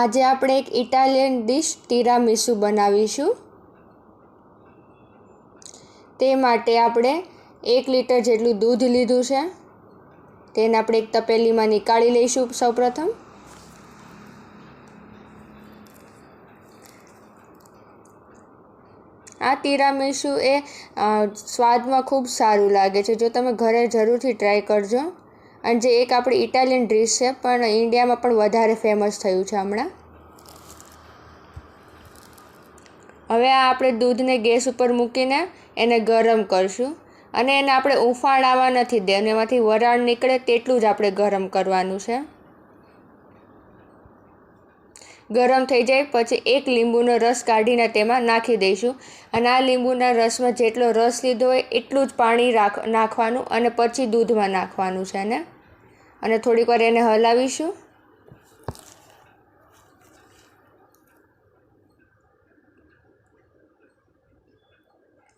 આજે આપણે એક ઇટાલિયન ડીશ ટીરામીસુ બનાવીશું. તે માટે આપણે એક લીટર જેટલું દૂધ લીધું છે. તેને આપણે એક તપેલીમાં નીકાળી લઈશું સૌપ્રથમ. આ તીરામીસુ એ સ્વાદમાં ખૂબ સારું લાગે છે. જો તમે ઘરે જરૂરથી ટ્રાય કરજો. અને જે એક આપણી ઇટાલિયન ડિશ છે, પણ ઇન્ડિયામાં પણ વધારે ફેમસ થયું છે હમણાં. હવે આ આપણે દૂધને ગેસ ઉપર મૂકીને એને ગરમ કરશું. અને એને આપણે ઉફાળાવા નથી દે અને એમાંથી વરાળ નીકળે તેટલું જ આપણે ગરમ કરવાનું છે. ગરમ થઈ જાય, પછી એક લીંબુનો રસ કાઢીને તેમાં નાખી દઈશું. અને આ લીંબુના રસમાં જેટલો રસ લીધો હોય એટલું જ પાણી રાખ, નાખવાનું અને પછી દૂધમાં નાખવાનું છે ને? અને થોડીક વાર એને હલાવીશું.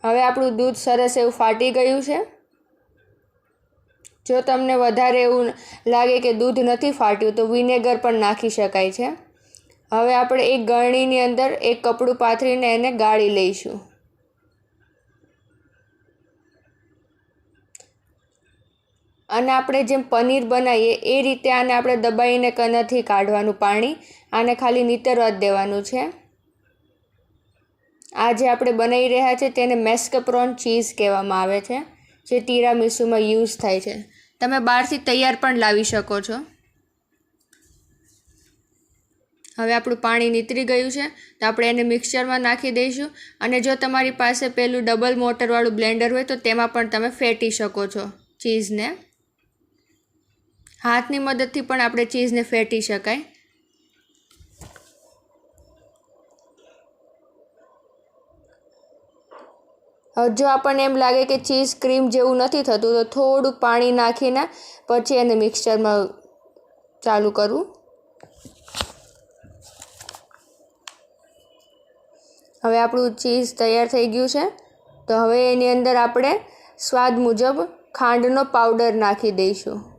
હવે આપણું દૂધ સરસ એવું ફાટી ગયું છે. જો તમને વધારે એવું લાગે કે દૂધ નથી ફાટ્યું, તો વિનેગર પણ નાખી શકાય છે. હવે આપણે એક ગળણીની અંદર એક કપડું પાથરીને એને ગાળી લઈશું. અને આપણે જેમ પનીર બનાવીએ, એ રીતે આને આપણે દબાઈને નથી કાઢવાનું પાણી. આને ખાલી નીતરવા જ દેવાનું છે. આ જે આપણે બનાવી રહ્યા છે તેને મેસ્કપ્રોન ચીઝ કહેવામાં આવે છે, જે તીરામીસુમાં યુઝ થાય છે. તમે બહારથી તૈયાર પણ લાવી શકો છો. હવે આપણું પાણી નીતરી ગયું છે, તો આપણે એને મિક્સચરમાં નાખી દઈશું. અને જો તમારી પાસે પેલું ડબલ મોટરવાળું બ્લેન્ડર હોય, તો તેમાં પણ તમે ફેટી શકો છો ચીઝને. હાથની મદદથી પણ આપણે ચીઝને ફેટી શકાય. જો આપણને એમ લાગે કે ચીઝ ક્રીમ જેવું નથી થતું, તો થોડુંક પાણી નાખીને પછી એને મિક્સચરમાં ચાલુ કરવું હવે આપણું ચીઝ તૈયાર થઈ ગયું છે. તો હવે એની અંદર આપણે સ્વાદ મુજબ ખાંડનો પાવડર નાખી દઈશું.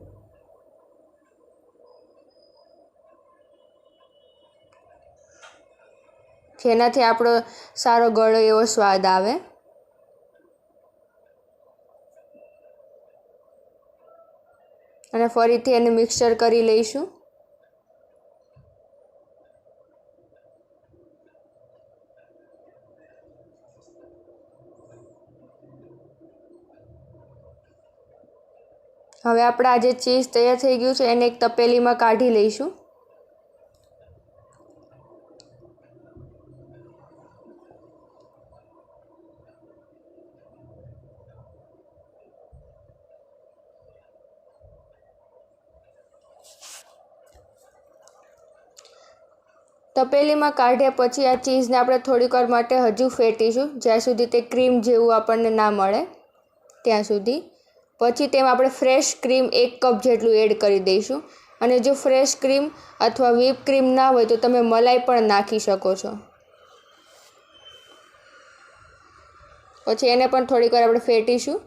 જેનાથી આપણો સારો ગળો એવો સ્વાદ આવે. અને ફરીથી એને મિક્સચર કરી લઈશું. હવે આપણે આ જે ચીઝ તૈયાર થઈ ગયું છે, એને એક તપેલીમાં કાઢી લઈશું. તપેલીમાં કાઢ્યા પછી આ ચીઝને આપણે થોડીક માટે હજુ ફેટીશું, જ્યાં સુધી તે ક્રીમ જેવું આપણને ના મળે, ત્યાં સુધી. પછી તેમાં આપણે ફ્રેશ ક્રીમ એક કપ જેટલું એડ કરી દઈશું. અને જો ફ્રેશ ક્રીમ અથવા વીપ ક્રીમ ના હોય તો તમે મલાઈ પણ નાખી શકો છો. પછી એને પણ થોડીક વાર આપણે ફેટીશું.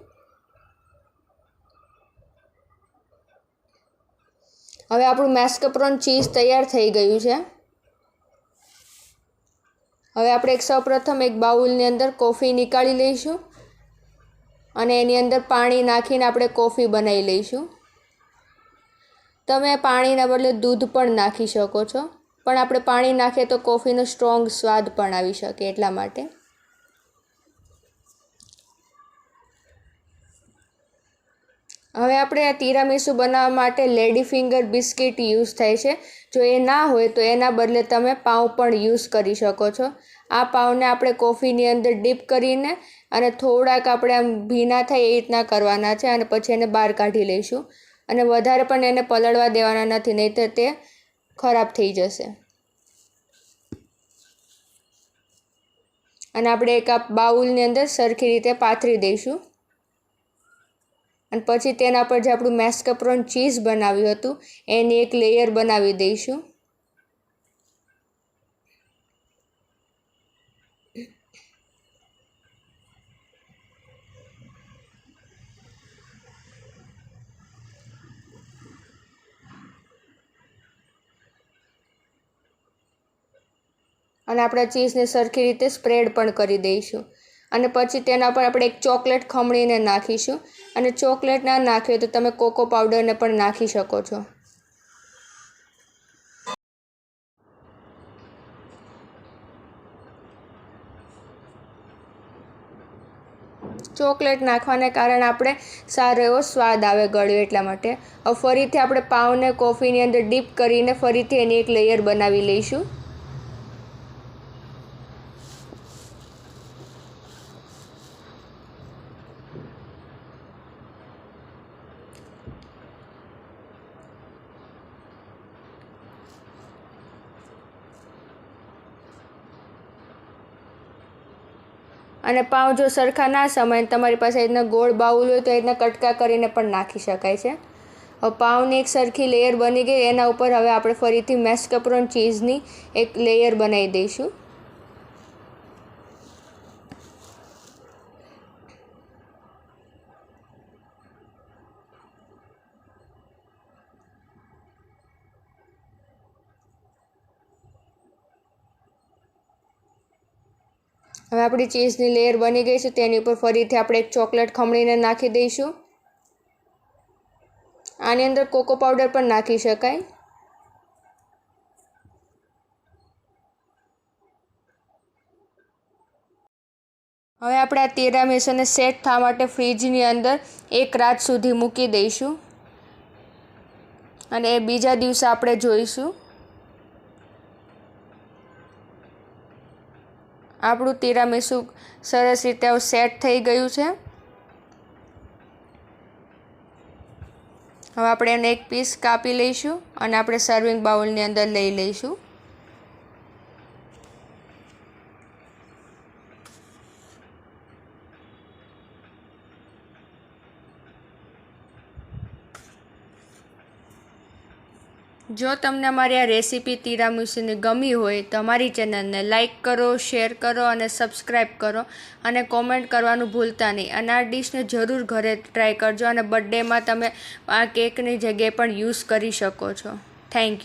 હવે આપણું મેસ્કપ્રોન ચીઝ તૈયાર થઈ ગયું છે. હવે આપણે એક સૌપ્રથમ એક બાઉલની અંદર કોફી નીકાળી લઈશું. અને એની અંદર પાણી નાખીને આપણે કોફી બનાવી લઈશું. તમે પાણીના બદલે દૂધ પણ નાખી શકો છો. પણ આપણે પાણી નાખીએ તો કોફીનો સ્ટ્રોંગ સ્વાદ પણ આવી શકે એટલા માટે. હવે આપણે આ તીરામીસુ બનાવવા માટે લેડી ફિંગર બિસ્કિટ યુઝ થાય છે. જો એ ના હોય તો એના બદલે તમે પાઉં પણ યુઝ કરી શકો છો. આ પાઉંને આપણે કોફીની અંદર ડીપ કરીને અને થોડાક આપણે આમ ભીના થાય એ રીતના કરવાના છે અને પછી એને બહાર કાઢી લઈશું. અને વધારે પણ એને પલળવા દેવાના નથી, નહીં તો ખરાબ થઈ જશે. અને આપણે એક આ બાઉલની અંદર સરખી રીતે પાથરી દઈશું. અને પછી તેના પર જે આપણું મેસ્કપ્રોન ચીઝ બનાવ્યું હતું, એની એક લેયર બનાવી દઈશું. અને આપણે ચીઝને સરખી રીતે સ્પ્રેડ પણ કરી દઈશું. અને પછી તેના પર આપણે એક ચોકલેટ ખમણીને નાખીશું. અને ચોકલેટ ના નાખીએ તો તમે કોકો પાવડરને પણ નાખી શકો છો. ચોકલેટ નાખવાને કારણે આપણે સારો એવો સ્વાદ આવે ગળ્યો એટલા માટે. હવે ફરીથી આપણે પાઉને કોફીની અંદર ડીપ કરીને ફરીથી એની એક લેયર બનાવી લઈશું. અને પાઉં જો સરખા ના સમાય તમારી પાસે એ રીતના ગોળ બાઉલ હોય તો એ રીતના કટકા કરીને પણ નાખી શકાય છે. હવે પાઉંની એક સરખી લેયર બની ગઈ, એના ઉપર હવે આપણે ફરીથી મેસ્કપ્રોન ચીઝની એક લેયર બનાવી દઈશું. હવે આપણી ચીઝની લેયર બની ગઈ છે, તેની ઉપર ફરીથી આપણે એક ચોકલેટ ખમણીને નાખી દઈશું. આની અંદર કોકો પાવડર પણ નાખી શકાય. હવે આપણે આ તિરામીસુને સેટ થવા માટે ફ્રીજની અંદર એક રાત સુધી મૂકી દઈશું. અને બીજા દિવસે આપણે જોઈશું. આપણું તિરામીસુ સરસ રીતે સેટ થઈ ગયું છે. હવે આપણે એને એક પીસ કાપી લઈશું અને આપણે સર્વિંગ બાઉલની અંદર લઈ લઈશું. જો તમને અમારી આ રેસીપી તિરામીસુની ગમી હોય તો અમારી ચેનલને લાઇક કરો, શેર કરો અને સબસ્ક્રાઈબ કરો અને કોમેન્ટ કરવાનું ભૂલતા નહીં. અને આ ડિશને જરૂર ઘરે ટ્રાય કરજો અને બર્થડેમાં તમે આ કેકની જગ્યાએ પણ યુઝ કરી શકો છો. Thank you.